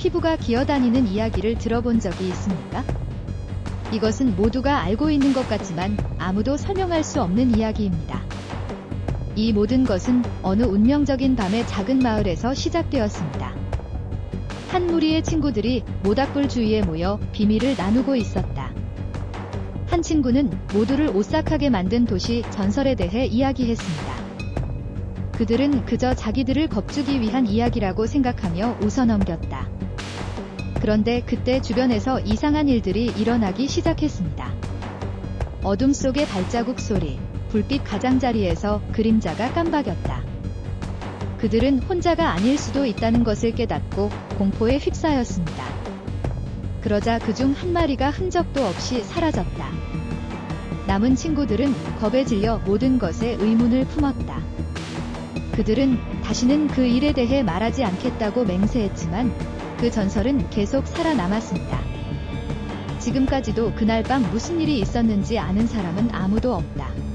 피부가 기어다니는 이야기를 들어본 적이 있습니까? 이것은 모두가 알고 있는 것 같지만 아무도 설명할 수 없는 이야기입니다. 이 모든 것은 어느 운명적인 밤의 작은 마을에서 시작되었습니다. 한 무리의 친구들이 모닥불 주위에 모여 비밀을 나누고 있었다. 한 친구는 모두를 오싹하게 만든 도시 전설에 대해 이야기했습니다. 그들은 그저 자기들을 겁주기 위한 이야기라고 생각하며 웃어넘겼다. 그런데 그때 주변에서 이상한 일들이 일어나기 시작했습니다. 어둠 속의 발자국 소리, 불빛 가장자리에서 그림자가 깜박였다. 그들은 혼자가 아닐 수도 있다는 것을 깨닫고 공포에 휩싸였습니다. 그러자 그중 한 마리가 흔적도 없이 사라졌다. 남은 친구들은 겁에 질려 모든 것에 의문을 품었다. 그들은 다시는 그 일에 대해 말하지 않겠다고 맹세했지만 그 전설은 계속 살아남았습니다. 지금까지도 그날 밤 무슨 일이 있었는지 아는 사람은 아무도 없다.